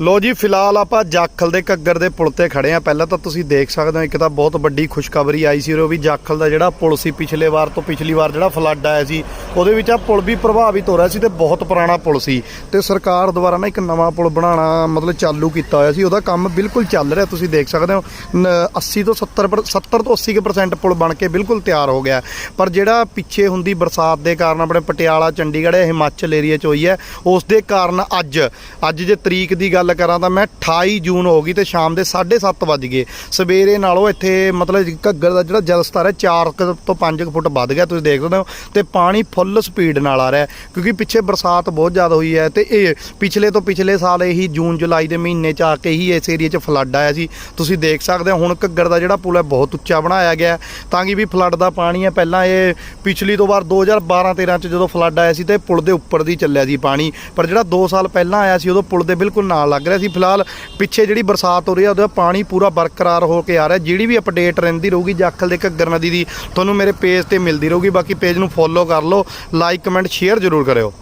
ਲੋ ਜੀ, ਫਿਲਹਾਲ ਆਪਾਂ ਜਾਖਲ ਦੇ ਘੱਗਰ ਦੇ ਪੁਲ ਤੇ ਖੜੇ ਆ ਪਹਿਲਾਂ ਤਾਂ ਤੁਸੀਂ ਦੇਖ ਸਕਦੇ ਹੋ, ਇੱਕ ਤਾਂ ਬਹੁਤ ਵੱਡੀ ਖੁਸ਼ਖਬਰੀ ਆਈ ਸੀ ਉਹ ਵੀ ਜਾਖਲ ਦਾ ਜਿਹੜਾ ਪੁਲ ਸੀ। ਪਿਛਲੇ ਵਾਰ ਤੋਂ ਪਿਛਲੀ ਵਾਰ ਜਿਹੜਾ ਫਲੱਡ ਆਇਆ ਸੀ, ਉਹਦੇ ਵਿੱਚ ਆ ਪੁਲ ਵੀ ਪ੍ਰਭਾਵਿਤ ਹੋ ਰਿਹਾ ਸੀ ਤੇ ਬਹੁਤ ਪੁਰਾਣਾ ਪੁਲ ਸੀ। ਤੇ ਸਰਕਾਰ ਦੁਆਰਾ ਨਾ ਇੱਕ ਨਵਾਂ ਪੁਲ ਬਣਾਉਣਾ ਮਤਲਬ ਚਾਲੂ ਕੀਤਾ ਹੋਇਆ ਸੀ। ਉਹਦਾ ਕੰਮ ਬਿਲਕੁਲ ਚੱਲ ਰਿਹਾ, ਤੁਸੀਂ ਦੇਖ ਸਕਦੇ ਹੋ। ਨ- 80 ਤੋਂ 70 ਪਰ- 70 ਤੋਂ 80% percent ਪੁਲ ਬਣ ਕੇ ਬਿਲਕੁਲ ਤਿਆਰ ਹੋ ਗਿਆ। ਪਰ ਜਿਹੜਾ ਪਿੱਛੇ ਹੁੰਦੀ ਬਰਸਾਤ ਦੇ ਕਾਰਨ ਆਪਣੇ ਪਟਿਆਲਾ, ਚੰਡੀਗੜ੍ਹ ਇਹ ਹਿਮਾਚਲ ਏਰੀਆ 'ਚ ਹੋਈ ਹੈ, ਉਸ ਦੇ ਕਾਰਨ ਅੱਜ ਅੱਜ ਜੇ ਤਰੀਕ ਦੀ ਗੱਲ ਗੱਲ ਕਰਾਂ ਤਾਂ ਮੈਂ 28 ਜੂਨ ਹੋ ਗਈ ਤੇ ਸ਼ਾਮ ਦੇ 7:30 ਵੱਜ ਗਏ। ਸਵੇਰੇ ਨਾਲੋਂ ਇੱਥੇ ਮਤਲਬ ਘੱਗਰ ਦਾ ਜਿਹੜਾ ਜਲ ਸਤਰ ਹੈ 4 ਤੋਂ 5 ਫੁੱਟ ਵੱਧ ਗਿਆ, ਤੁਸੀਂ ਦੇਖ ਸਕਦੇ ਹੋ। ਤੇ ਪਾਣੀ ਫੁੱਲ ਸਪੀਡ ਨਾਲ ਆ ਰਿਹਾ ਕਿਉਂਕਿ ਪਿੱਛੇ ਬਰਸਾਤ ਬਹੁਤ ਜ਼ਿਆਦਾ ਹੋਈ ਹੈ ਤੇ ਇਹ ਪਿਛਲੇ ਤੋਂ ਪਿਛਲੇ ਸਾਲ ਇਹੀ ਜੂਨ, ਜੁਲਾਈ ਦੇ ਮਹੀਨੇ 'ਚ ਆ ਕੇ ਹੀ ਇਸ ਏਰੀਆ 'ਚ ਫਲੱਡ ਆਇਆ ਸੀ। ਤੁਸੀਂ ਦੇਖ ਸਕਦੇ ਹੋ, ਹੁਣ ਘੱਗਰ ਦਾ ਜਿਹੜਾ ਪੁਲ ਹੈ ਬਹੁਤ ਉੱਚਾ ਬਣਾਇਆ ਗਿਆ ਤਾਂ ਕਿ ਵੀ ਫਲੱਡ ਦਾ ਪਾਣੀ ਹੈ। ਪਹਿਲਾਂ ਇਹ ਪਿਛਲੀ ਤੋਂ ਵਾਰ 2012-13 ਚ ਜਦੋਂ ਫਲੱਡ ਆਇਆ ਸੀ ਤੇ ਪੁਲ ਦੇ ਉੱਪਰ ਦੀ ਚੱਲਿਆ ਸੀ ਪਾਣੀ, ਪਰ ਜਿਹੜਾ 2 ਸਾਲ ਪਹਿਲਾਂ ਆਇਆ ਸੀ, ਉਦੋਂ ਪੁਲ ਦੇ ਬਿਲਕੁਲ ਨਾਲ ਲੱਗ ਰਿਹਾ ਸੀ। ਫਿਲਹਾਲ ਪਿੱਛੇ ਜਿਹੜੀ ਬਰਸਾਤ ਹੋ ਰਹੀ ਹੈ ਉਹਦਾ ਪਾਣੀ ਪੂਰਾ ਬਰਕਰਾਰ ਹੋ ਕੇ ਆ ਰਿਹਾ। ਜਿਹੜੀ ਵੀ ਅਪਡੇਟ ਰਹਿੰਦੀ ਰਹੂਗੀ ਜਾਖਲ ਦੇ ਘੱਗਰ ਨਦੀ ਦੀ ਤੁਹਾਨੂੰ ਮੇਰੇ ਪੇਜ ਤੇ ਮਿਲਦੀ ਰਹੂਗੀ। ਬਾਕੀ ਪੇਜ ਨੂੰ ਫੋਲੋ ਕਰ ਲਓ ਲਾਈਕ ਕਮੈਂਟ ਸ਼ੇਅਰ ਜ਼ਰੂਰ ਕਰਿਓ।